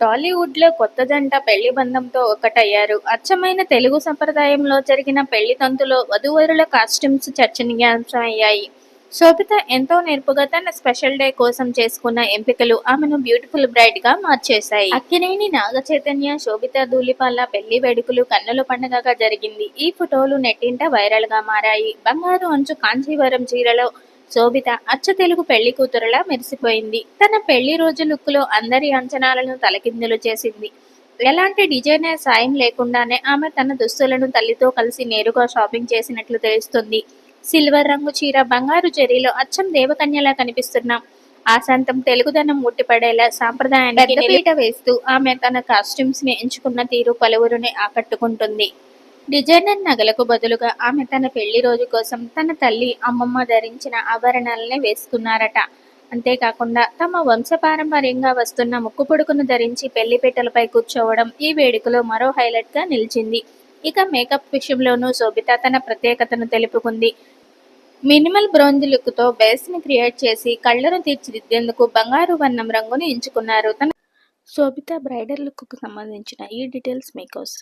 టాలీవుడ్లో కొత్త జంట పెళ్ళి బంధంతో ఒకటయ్యారు. అచ్చమైన తెలుగు సంప్రదాయంలో జరిగిన పెళ్ళి తంతులో వధూవరుల కాస్ట్యూమ్స్ చర్చనీయాంశమయ్యాయి. శోభిత ఎంతో నేర్పుగా తన స్పెషల్ డే కోసం చేసుకున్న ఎంపికలు ఆమెను బ్యూటిఫుల్ బ్రైట్గా మార్చేశాయి. అక్కినేని నాగ చైతన్య శోభిత ధూళిపాల పెళ్ళి వేడుకలు కన్నుల పండుగగా జరిగింది. ఈ ఫోటోలు నెట్టింట వైరల్గా మారాయి. బంగారు అంచు కాంచీవరం చీరలో శోభిత అచ్చ తెలుగు పెళ్ళి కూతురులా మెరిసిపోయింది. తన పెళ్ళి రోజు లుక్లో అందరి అంచనాలను తలకిందులు చేసింది. ఎలాంటి డిజైనర్ సాయం లేకుండానే ఆమె తన దుస్తులను తల్లితో కలిసి నేరుగా షాపింగ్ చేసినట్లు తెలుస్తుంది. సిల్వర్ రంగు చీర బంగారు జరీలో అచ్చం దేవకన్యలా కనిపిస్తున్న ఆశాంతం తెలుగుదనం ముట్టిపడేలా సాంప్రదాయానికి పీట వేస్తూ ఆమె తన కాస్ట్యూమ్స్ని ఎంచుకున్న తీరు పలువురిని ఆకట్టుకుంటుంది. డిజైనర్ నగలకు బదులుగా ఆమె తన పెళ్ళి రోజు కోసం తన తల్లి అమ్మమ్మ ధరించిన ఆభరణాలనే వేసుకున్నారట. అంతేకాకుండా తమ వంశపారంపర్యంగా వస్తున్న ముక్కు పొడుకును ధరించి పెళ్ళి పెట్టలపై కూర్చోవడం ఈ వేడుకలో మరో హైలైట్గా నిలిచింది. ఇక మేకప్ విషయంలోనూ శోభిత తన ప్రత్యేకతను తెలుపుకుంది. మినిమల్ బ్రోంజ్ లుక్తో బేస్ని క్రియేట్ చేసి కళ్ళను తీర్చిదిద్దేందుకు బంగారు వర్ణం రంగును ఎంచుకున్నారు తన శోభిత బ్రైడల్ లుక్కు సంబంధించిన ఈ డీటెయిల్స్ మీకోసం